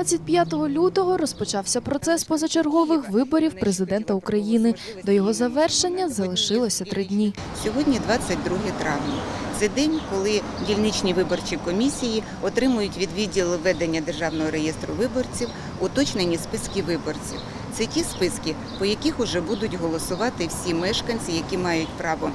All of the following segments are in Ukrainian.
25 лютого розпочався процес позачергових виборів президента України. До його завершення залишилося три дні. Сьогодні 22 травня. Це день, коли дільничні виборчі комісії отримують від відділу ведення державного реєстру виборців уточнені списки виборців. Це ті списки, по яких уже будуть голосувати всі мешканці, які мають право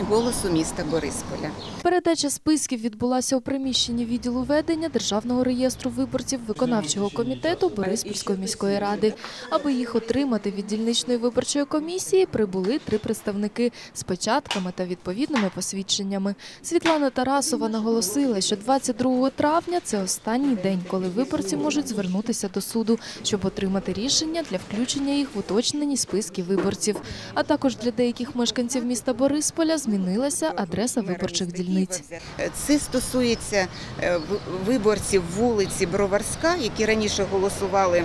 голосу міста Борисполя. Передача списків відбулася у приміщенні відділу ведення державного реєстру виборців виконавчого комітету Бориспільської міської ради. Аби їх отримати від дільничної виборчої комісії, прибули три представники з печатками та відповідними посвідченнями. Світлана Тарасова наголосила, що 22 травня це останній день, коли виборці можуть звернутися до суду, щоб отримати рішення для включення їх в уточнені списки виборців. А також для деяких мешканців міста Борисполя змінилася адреса виборчих дільниць. Це стосується е, виборців вулиці Броварська, які раніше голосували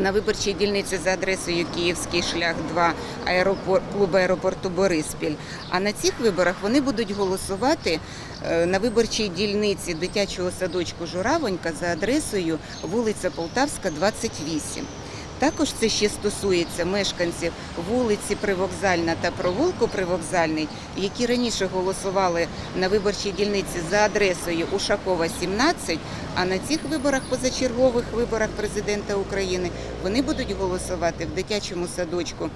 на виборчій дільниці за адресою Київський шлях 2 аеропорт клубу аеропорту Бориспіль. А на цих виборах вони будуть голосувати е, на виборчій дільниці дитячого садочку Журавонька за адресою вулиця Полтавська, 28. Також це ще стосується мешканців вулиці Привокзальна та провулку Привокзальний, які раніше голосували на виборчій дільниці за адресою Ушакова 17, а на цих виборах, позачергових виборах президента України, вони будуть голосувати в дитячому садочку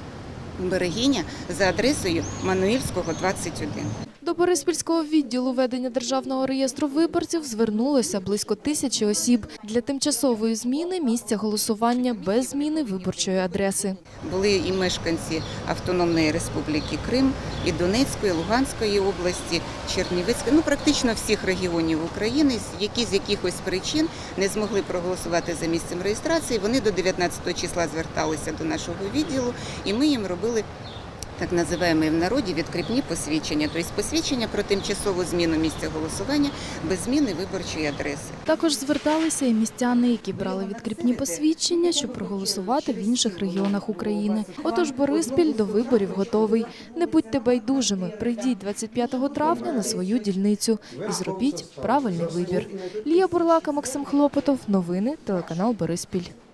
Берегиня за адресою Мануїльського 21. Бориспільського відділу ведення державного реєстру виборців звернулося близько тисячі осіб для тимчасової зміни місця голосування без зміни виборчої адреси. Були і мешканці Автономної Республіки Крим, і Донецької, і Луганської області, Чернівецької, ну практично всіх регіонів України, які з якихось причин не змогли проголосувати за місцем реєстрації. Вони до 19 числа зверталися до нашого відділу, і ми їм робили. Так називаємо в народі відкріпні посвідчення, тобто посвідчення про тимчасову зміну місця голосування без зміни виборчої адреси. Також зверталися і містяни, які брали відкріпні посвідчення, щоб проголосувати в інших регіонах України. Отож, Бориспіль до виборів готовий. Не будьте байдужими. Прийдіть 25 травня на свою дільницю і зробіть правильний вибір. Лія Бурлака, Максим Хлопотов. Новини телеканал Бориспіль.